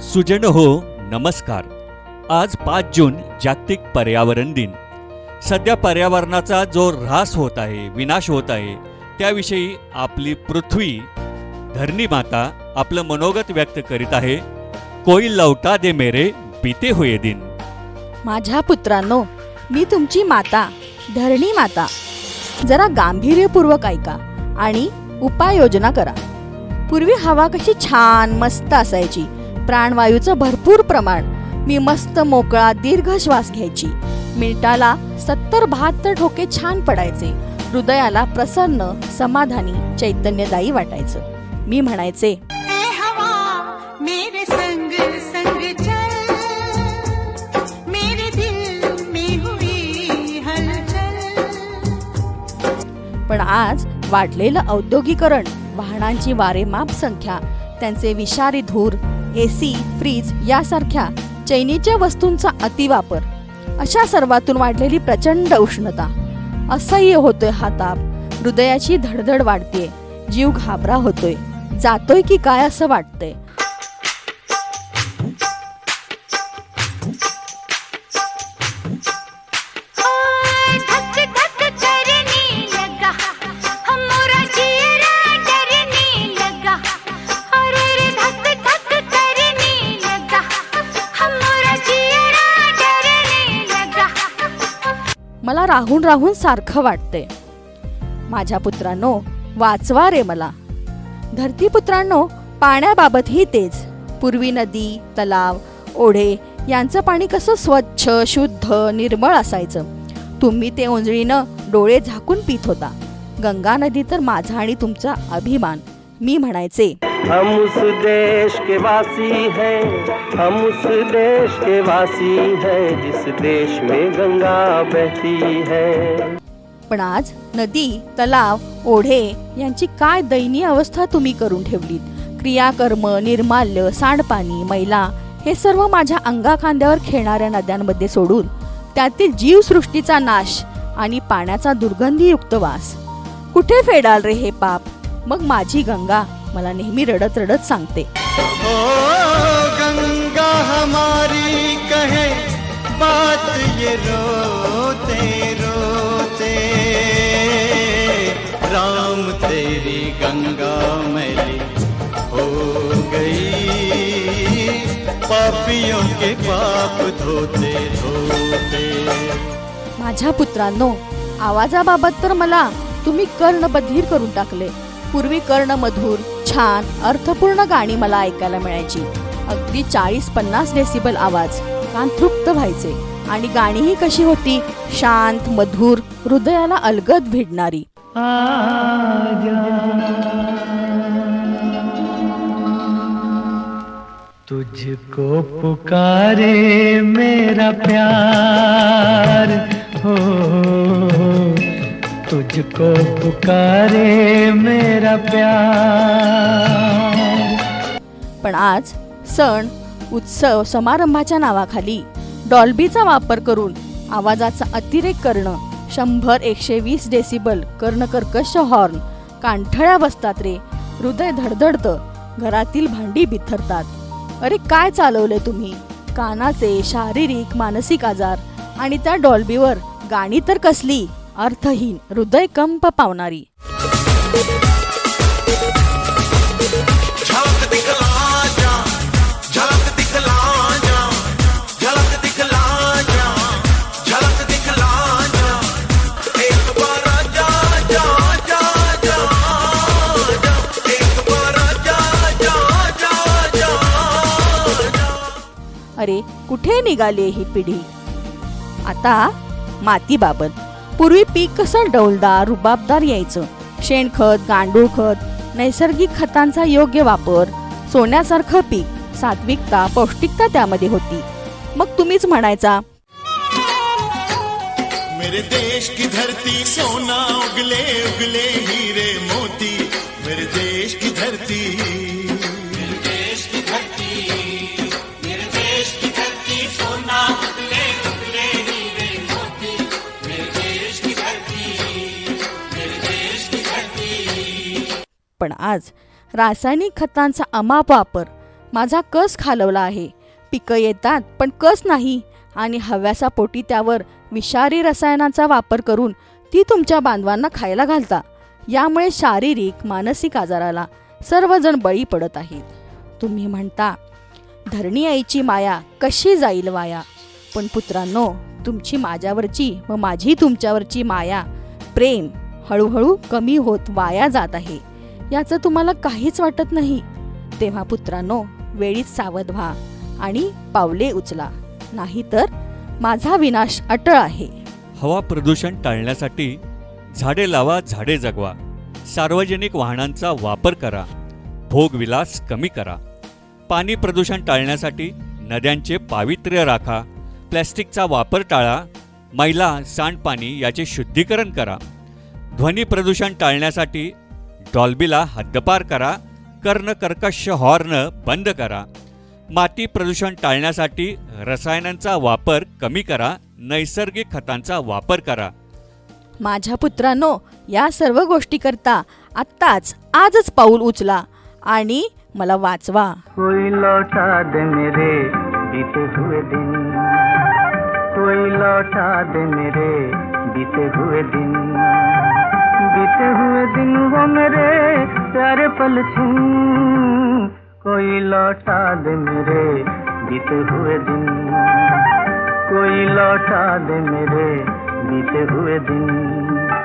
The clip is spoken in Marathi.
सुजन हो नमस्कार. आज पाच जून जागतिक पर्यावरण दिन. सध्या पर्यावरणाचा जो ऱ्हास होत आहे विनाश होत आहे त्याविषयी आपली पृथ्वी धरणी माता आपलं मनोगत व्यक्त करीत आहे कोई लवटा दे मेरे बीते हुए दिन. माझ्या पुत्रांनो मी तुमची माता धरणी माता. जरा गांभीर्यपूर्वक ऐका आणि उपाययोजना करा. पूर्वी हवा कशी छान मस्त असायची. प्राणवायूचं भरपूर प्रमाण. मी मस्त मोकळा दीर्घ श्वास घ्यायची. मिनिटाला सत्तर बहात्तर ठोके छान पडायचे. हृदयाला प्रसन्न समाधानी चैतन्यदायी वाटायचं. मी म्हणायचे पण आज वाढलेलं औद्योगिकरण वाहनांची वारेमाप संख्या त्यांचे विषारी धूर एसी फ्रीज यासारख्या चैनीच्या वस्तूंचा अतिवापर. अशा सर्वातून वाढलेली प्रचंड उष्णता. असह्य होतोय हा ताप. हृदयाची धडधड वाढतेय. जीव घाबरा होतोय. जातोय की काय असं वाटतंय? मला राहून राहून सारखं वाटतंय माझ्या पुत्रांनो वाचवा रे मला. धरतीपुत्रांनो पाण्याबाबतही तेच. पूर्वी नदी तलाव ओढे यांचं पाणी कसं स्वच्छ शुद्ध निर्मळ असायचं. तुम्ही ते ओंजळीनं डोळे झाकून पित होता. गंगा नदी तर माझा आणि तुमचा अभिमान. मी म्हणायचे हम उस देश के वासी हैं हम उस देश के वासी हैं जिस देश में गंगा बहती है। पण आज नदी तलाव ओढे यांची काय दयनीय अवस्था तुम्ही करून ठेवलीत? क्रियाकर्म निर्माल्य सांडपाणी मैला हे सर्व माझ्या अंगा खांद्यावर खेळणाऱ्या नद्यांमध्ये सोडून त्यातील जीवसृष्टीचा नाश आणि पाण्याचा दुर्गंधीयुक्त वास. कुठे फेडाल रे हे पाप? मग माझी गंगा मला नेहमी रडत रडत सांगते. ओ गंगा हमारी कहे बात ये रोते रोते। राम तेरी गंगा मैली हो गई पापियों के पाप धोते धोते। माझ्या पुत्रांनो आवाजाबाबत तर मला तुम्ही कर्णबधीर करून टाकले. पूर्वी कर्ण मधुर छान अर्थपूर्ण गाणी मला ऐकायला मिळायची. अगदी चाळीस पन्नास डेसिबल आवाज. कान तृप्त व्हायचे. आणि गाणीही कशी होती? शांत मधुर हृदयाला अलगद भिडणारी. तुझको पुकारे मेरा प्यार. तुझको पुकारे मेरा प्यार। पण आज सण उत्सव समारंभाच्या नावाखाली डॉल्बीचा वापर करून आवाजाचा अतिरेक करणं शंभर एकशे वीस डेसिबल कर्णकर्कश हॉर्न कांठळ्या बसतात रे. हृदय धडधडतं घरातील भांडी बिथरतात. अरे काय चालवले तुम्ही? कानाचे शारीरिक मानसिक आजार. आणि त्या डॉल्बीवर गाणी तर कसली? अर्थहीन हृदय कंप पावणारी अरे कुठे निघाली ही पिढी? आता मातीबाबत. पूर्वी पीक कसं डौलदार रुबाबदार यायचं? शेणखत गांडूळ खत नैसर्गिक खतांचा योग्य वापर सोन्यासारखं पीक सात्विकता पौष्टिकता त्यामध्ये होती. मग तुम्हीच म्हणायचा. मेरे देश की धरती सोना उगले उगले हीरे मोती. पण आज रासायनिक खतांचा अमाप वापर माझा कस खालवला आहे. पिकं येतात पण कस नाही? आणि हव्यासा पोटी त्यावर विषारी रसायनांचा वापर करून ती तुमच्या बांधवांना खायला घालता. यामुळे शारीरिक मानसिक आजाराला सर्वजण बळी पडत आहेत. तुम्ही म्हणता धरणी आईची माया कशी जाईल वाया? पण पुत्रांनो तुमची माझ्यावरची व माझी तुमच्यावरची माया प्रेम हळूहळू कमी होत वाया जात आहे. याचं तुम्हाला काहीच वाटत नाही. तेव्हा पुत्रांनो वेळीच सावध व्हा आणि पावले उचला. नाहीतर माझा विनाश अटळ आहे. हवा प्रदूषण टाळण्यासाठी झाडे लावा झाडे जगवा. सार्वजनिक वाहनांचा वापर करा. भोगविलास कमी करा. पाणी प्रदूषण टाळण्यासाठी नद्यांचे पावित्र्य राखा. प्लॅस्टिकचा वापर टाळा. मैला सांडपाणी याचे शुद्धीकरण करा. ध्वनी प्रदूषण टाळण्यासाठी डॉल्बीला हद्दपार करा कर्ण कर्कश हॉर्न बंद करा. माती प्रदूषण टाळण्यासाठी रसायनांचा वापर कमी करा नैसर्गिक खतांचा वापर करा. माझ्या पुत्रांनो या सर्व गोष्टी करता आत्ताच आजच पाऊल उचला आणि मला वाचवा. कोई लौटा दे मेरे बीते हुए दिन. कोई लौटा दे मेरे बीते हुए दिन. हर पल छू। कोई लौटा दे मेरे बीते हुए दिन। कोई लौटा दे मेरे बीते हुए दिन।